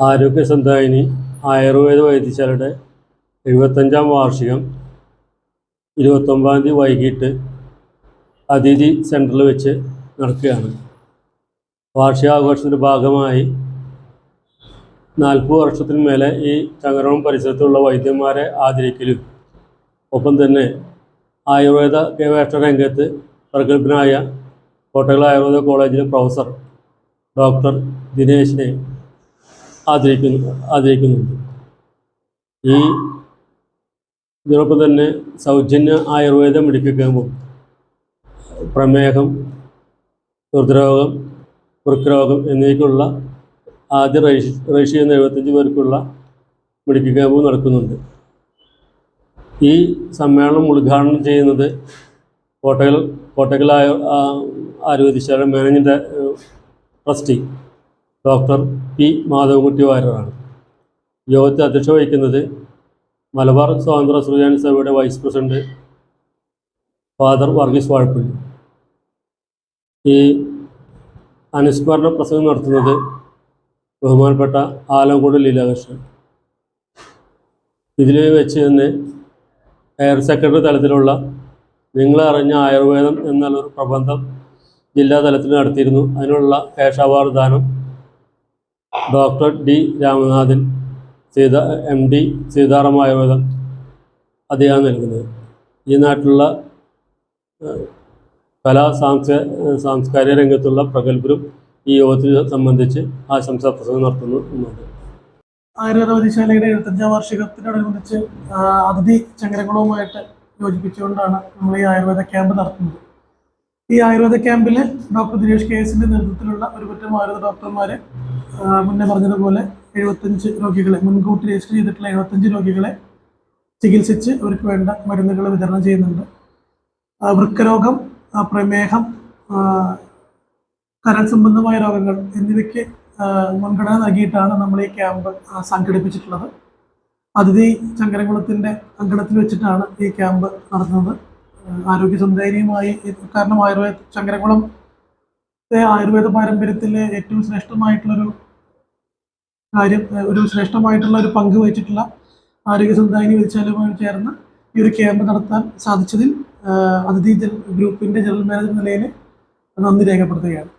ആരോഗ്യ സന്ധായിനി ആയുർവേദ വൈദ്യശാലയുടെ എഴുപത്തഞ്ചാം വാർഷികം ഇരുപത്തൊമ്പതാം തീയതി വൈകിട്ട് അതിഥി സെന്ററിൽ വെച്ച് നടക്കുകയാണ്. വാർഷികാഘോഷത്തിന്റെ ഭാഗമായി നാൽപ്പത് വർഷത്തിന് മേലെ ഈ ചങ്ങരവളം പരിസരത്തുള്ള വൈദ്യന്മാരെ ആദരിക്കലും ഒപ്പം തന്നെ ആയുർവേദ ഗവേഷണ രംഗത്ത് പ്രഗത്ഭനായ കോട്ടകൾ ആയുർവേദ കോളേജിലെ പ്രൊഫസർ ഡോക്ടർ ദിനേശിനെ ആദരിക്കുന്നു ആദരിക്കുന്നുണ്ട്. ഈ ഇതിനൊപ്പം തന്നെ സൗജന്യ ആയുർവേദ മെഡിക്കൽ പ്രമേഹം ഹൃദ്രോഗം വൃക്കരോഗം എന്നിവയ്ക്കുള്ള ആദ്യ റേഷ് രജിസ്റ്റർ ചെയ്യുന്ന എഴുപത്തഞ്ച് പേർക്കുള്ള മെഡിക്കൽ ക്യാമ്പ് നടക്കുന്നുണ്ട്. ഈ സമ്മേളനം ഉദ്ഘാടനം ചെയ്യുന്നത് കോട്ടകൽ കോട്ടകൽ ആയ ആയുർവേദശാല managing trustee doctor P Madhavakutty വാര്യറാണ് യോഗത്തെ അധ്യക്ഷ വഹിക്കുന്നത് മലബാർ സ്വാതന്ത്ര്യ സുഖയാന സഭയുടെ vice president father Varghese Vazhappally. ഈ അനുസ്മരണ പ്രസംഗം നടത്തുന്നത് ബഹുമാനപ്പെട്ട ആലങ്കോട് ലീലാകൃഷ്ണൻ. ഇതിൽ വെച്ച് തന്നെ ഹയർ സെക്കൻഡറി തലത്തിലുള്ള നിങ്ങളറിഞ്ഞ ആയുർവേദം എന്നുള്ളൊരു പ്രബന്ധം ജില്ലാ തലത്തിൽ നടത്തിയിരുന്നു. അതിനുള്ള ക്യാഷ് ദാനം doctor D Ramanathan Seetha M D Seetharam ആയുർവേദം അദ്ദേഹം നൽകുന്നത്. ഈ നാട്ടിലുള്ള കലാ സാംസ്ക സാംസ്കാരിക രംഗത്തുള്ള പ്രഗത്ഭരും ഈ യോഗത്തിൽ സംബന്ധിച്ച് ആശംസാ പ്രസംഗം നടത്തുന്നു എന്നുണ്ട് ആയുർവേദ വൈദ്യശാലയുടെ എഴുപത്തഞ്ചാം വാർഷികത്തിനോടനുബന്ധിച്ച് അതിഥി ചങ്കരങ്ങളുമായിട്ട് യോജിപ്പിച്ചുകൊണ്ടാണ് നമ്മൾ ഈ ആയുർവേദ ക്യാമ്പ് നടത്തുന്നത്. ഈ ആയുർവേദ ക്യാമ്പിൽ ഡോക്ടർ ദിനേഷ് കെ എസിന്റെ നേതൃത്വത്തിലുള്ള ഒരുപറ്റം ആയുർവേദ ഡോക്ടർമാരെ മുന്നേ പറഞ്ഞതുപോലെ എഴുപത്തഞ്ച് രോഗികളെ മുൻകൂട്ടി രജിസ്റ്റർ ചെയ്തിട്ടുള്ള എഴുപത്തഞ്ച് രോഗികളെ ചികിത്സിച്ച് അവർക്ക് വേണ്ട മരുന്നുകൾ വിതരണം ചെയ്യുന്നുണ്ട്. വൃക്കരോഗം പ്രമേഹം കരൾ സംബന്ധമായ രോഗങ്ങൾ എന്നിവയ്ക്ക് മുൻഗണന നൽകിയിട്ടാണ് നമ്മൾ ഈ ക്യാമ്പ് സംഘടിപ്പിച്ചിട്ടുള്ളത്. അതിഥി ചങ്കരംകുളത്തിന്റെ അങ്കണത്തിൽ വെച്ചിട്ടാണ് ഈ ക്യാമ്പ് നടത്തുന്നത്. ആരോഗ്യ സന്ധാരിയുമായി കാരണം ആയുർവേദ ചങ്കരംകുളം ആയുർവേദ പാരമ്പര്യത്തിലെ ഏറ്റവും ശ്രേഷ്ഠമായിട്ടുള്ളൊരു കാര്യം ഒരു ശ്രേഷ്ഠമായിട്ടുള്ള ഒരു പങ്ക് വഹിച്ചിട്ടുള്ള ആരോഗ്യ സന്ധാരിനി വിളിച്ചാലുമായി ചേർന്ന് ഈ ഒരു ക്യാമ്പ് നടത്താൻ സാധിച്ചതിൽ അതിഥി ഗ്രൂപ്പിന്റെ ജനറൽ മാനേജർ നിലയിൽ നന്ദി രേഖപ്പെടുത്തുകയാണ്.